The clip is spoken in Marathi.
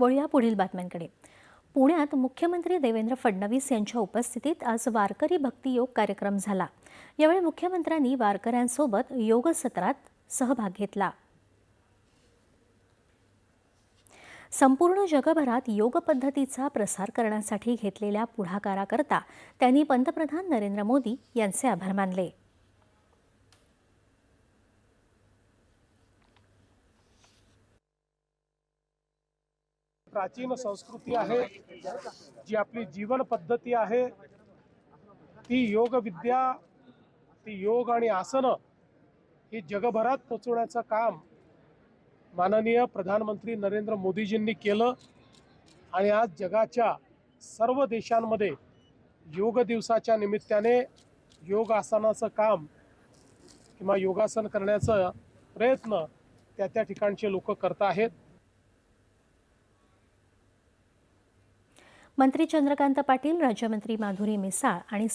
वळूया पुढील बातम्यांकडे. पुण्यात मुख्यमंत्री देवेंद्र फडणवीस यांच्या उपस्थितीत आज वारकरी भक्ती योग कार्यक्रम झाला. यावेळी मुख्यमंत्र्यांनी वारकऱ्यांसोबत योग सत्रात सहभाग घेतला. संपूर्ण जगभरात योग पद्धतीचा प्रसार करण्यासाठी घेतलेल्या पुढाकाराकरता त्यांनी पंतप्रधान नरेंद्र मोदी यांचे आभार मानले. प्राचीन संस्कृती आहे जी आपली जीवन पद्धती आहे ती योग विद्या ती योग आणि आसनं ही जगभरात पोचवण्याचं काम माननीय प्रधानमंत्री नरेंद्र मोदीजींनी केलं आणि आज जगाच्या सर्व देशांमध्ये योग दिवसाच्या निमित्ताने योग आसनाचं काम किंवा योगासन करण्याचा प्रयत्न त्या त्या ठिकाणचे लोक करत आहेत. मंत्री चंद्रकांत पाटील राज्यमंत्री माधुरी मिसाळ आणि